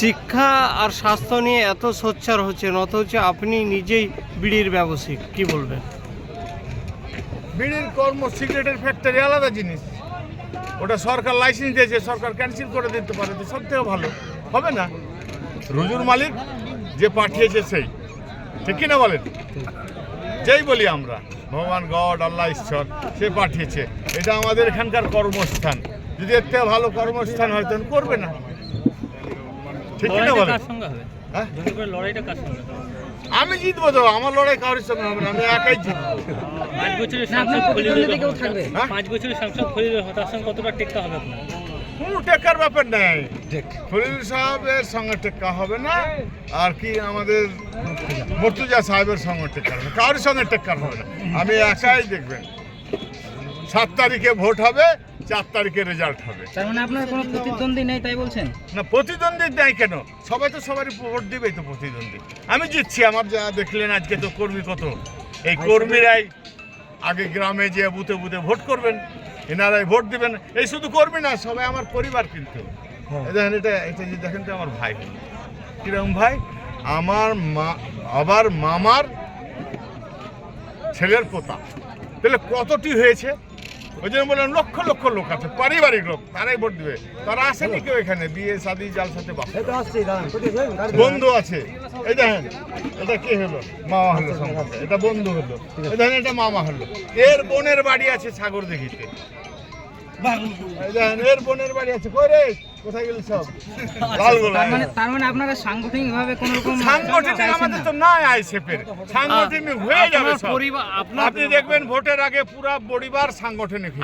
শিক্ষা আর স্বাস্থ্য নিয়ে এত সোচ্চার হচ্ছেন, অথচ আপনি নিজেই বিড়ির ব্যবসায়িক, কি বলবেন? বিড়ির কর্ম সিগারেটের ফ্যাক্টরি আলাদা জিনিস। ওটা সরকার লাইসেন্স দিয়েছে, সরকার ক্যান্সেল করে দিতে পারে, তো সব থেকে ভালো। হবে না? রুজুর মালিক যে পাঠিয়েছে সেই। ঠিক কিনা বলেন? যেই বলি আমরা, ভগবান গড, আল্লাহ ঈশ্বর, সে পাঠিয়েছে। এটা আমাদের এখানকার কর্মস্থান। যদি এর থেকে ভালো কর্মস্থান হয়, তখন করবে না। ঠিক কিনা বলেন হ্যাঁ? লড়াইটা কার সঙ্গে হবে? আমি জিতবো তো আমার লড়াই কারোর সঙ্গে হবে না আমি একাই জিতবো। পাঁচ বছরের সাংসদ খলিল হ্যাঁ? পাঁচ বছরের সাংসদ খলিল তার সঙ্গে কতটা টেক্কা হবে আপনার? কোনো টেক্কার ব্যাপার নেই। খলিল সাহেবের সঙ্গে টেক্কা হবে না আর কি আমাদের মর্তুজা সাহেবের সঙ্গে টেক্কার হবে কারোর সঙ্গে টেক্কার হবে না। আমি একাই দেখবেন। সাত তারিখে ভোট হবে চার তারিখে রেজাল্ট হবে। তার মানে আপনার কোনো প্রতিদ্বন্দ্বী নেই তাই বলছেন? না প্রতিদ্বন্দ্বী নেই কেন? সবাই তো সবারই ভোট দিবেই তো প্রতিদ্বন্দ্বী। আমি জিতছি আমার যা দেখলেন আজকে তো কর্মী কত। এই কর্মীরাই আগে গ্রামে যে বুথে বুথে ভোট করবেন এনারাই ভোট দিবেন। এই শুধু কর্মী না সবাই আমার পরিবার কিন্তু। দেখেন এটা এটা যে দেখেন তো আমার ভাই। কীরকম ভাই? আমার মা আবার মামার ছেলের পোতা। তাহলে কতটি হয়েছে? ওই জন্য বললাম লক্ষ লক্ষ লোক আছে পারিবারিক লোক তারাই ভোট দিবে। তারা আসেনি কেউ এখানে বিয়ে শাদি জাল সাথে বন্ধু আছে। এই দেখেন এটা কে হলো? মামা হলো এটা বন্ধু হলো। এই দেখেন এটা মামা হলো। এর বোনের বাড়ি আছে সাগর দেখিতে।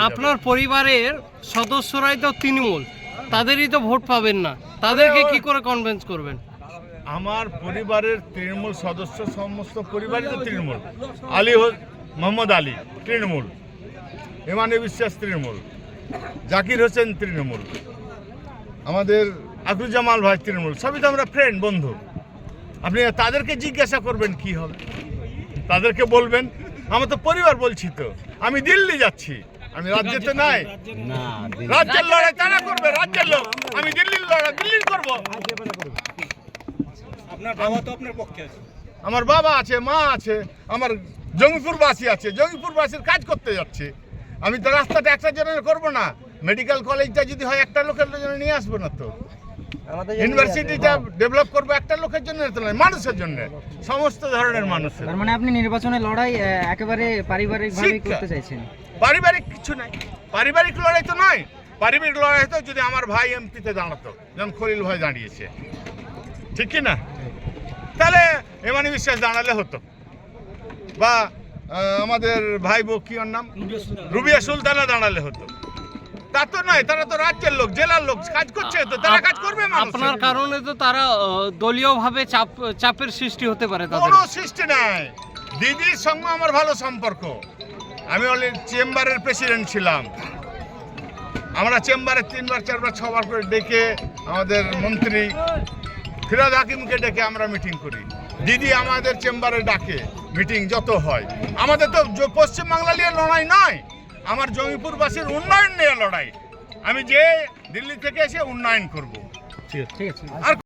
আপনারা পরিবারের সদস্যরাই তো তৃণমূল। তাদেরই তো ভোট পাবেন না। তাদেরকে কি করে কনভিন্স করবেন? আমার পরিবারের তৃণমূল সদস্য সমস্ত পরিবারই তো তৃণমূল। আলী মোহাম্মদ আলী তৃণমূল। ইমানি বিশ্বাস তৃণমূল। জাকির হোসেন তৃণমূল। আমাদের আকুজামাল ভাই তৃণমূল। সবই তো আমরা ফ্রেন্ড বন্ধু। আপনি তাদেরকে জিজ্ঞাসা করবেন কি হবে। তাদেরকে বলবেন আমার তো পরিবার বলছি তো। আমি দিল্লি যাচ্ছি। আমি রাজ্যে তো নাই। রাজ্যের লড়াই তারা করবে রাজ্যের লোক। আমি দিল্লির লড়াই দিল্লির করব। আপনার বাবা তো আপনার পক্ষে আছে। আমার বাবা আছে মা আছে আমার জঙ্গিপুরবাসী আছে। জঙ্গিপুরবাসীর কাজ করতে যাচ্ছে। আমি তো রাস্তাটা একটা জনের করব না। মেডিকেল কলেজটা যদি হয় একটা লোকের জন্য নিয়ে আসব না তো। ইউনিভার্সিটিটা ডেভেলপ করব একটা লোকের জন্য তো নয় মানুষের জন্য। সমস্ত ধরনের মানুষের। মানে আপনি নির্বাচনের লড়াই একেবারে পারিবারিক ভাবে করতে চাইছেন? পারিবারিক কিছু নাই। পারিবারিক লড়াই তো নয়। পারিবারিক লড়াই হতো যদি আমার ভাই এমপিতে দাঁড়াতো যেমন খলিল ভাই দাঁড়িয়েছে। ঠিক কি না? তাহলে এমানি বিশ্বাস দাঁড়ালে হতো। বা আমাদের ভাই বউ কি ওর নাম? রুবিয়া সুলতানা দাঁড়ালে হতো। তা তো নয় তারা তো রাজ্যের লোক জেলার লোক কাজ করছে তো তারা কাজ করবে। আপনার কারণে তো তারা দলীয়ভাবে চাপ চাপের সৃষ্টি হতে পারে তাদের। কোনো সৃষ্টি নাই। দিদির সঙ্গে আমার ভালো সম্পর্ক। আমি অলরেডি চেম্বারের প্রেসিডেন্ট ছিলাম। আমরা চেম্বারে তিনবার চারবার ছবার করে ডেকে আমাদের মন্ত্রী ফিরাদ হাকিমকে ডেকে আমরা মিটিং করি। দিদি আমাদের চেম্বারে ডাকে। মিটিং যত হয়। আমাদের তো পশ্চিমবাংলা নিয়ে লড়াই নয় আমার জমিপুরবাসীর উন্নয়ন নিয়ে লড়াই। আমি যে দিল্লি থেকে এসে উন্নয়ন করব। ঠিক আছে। আর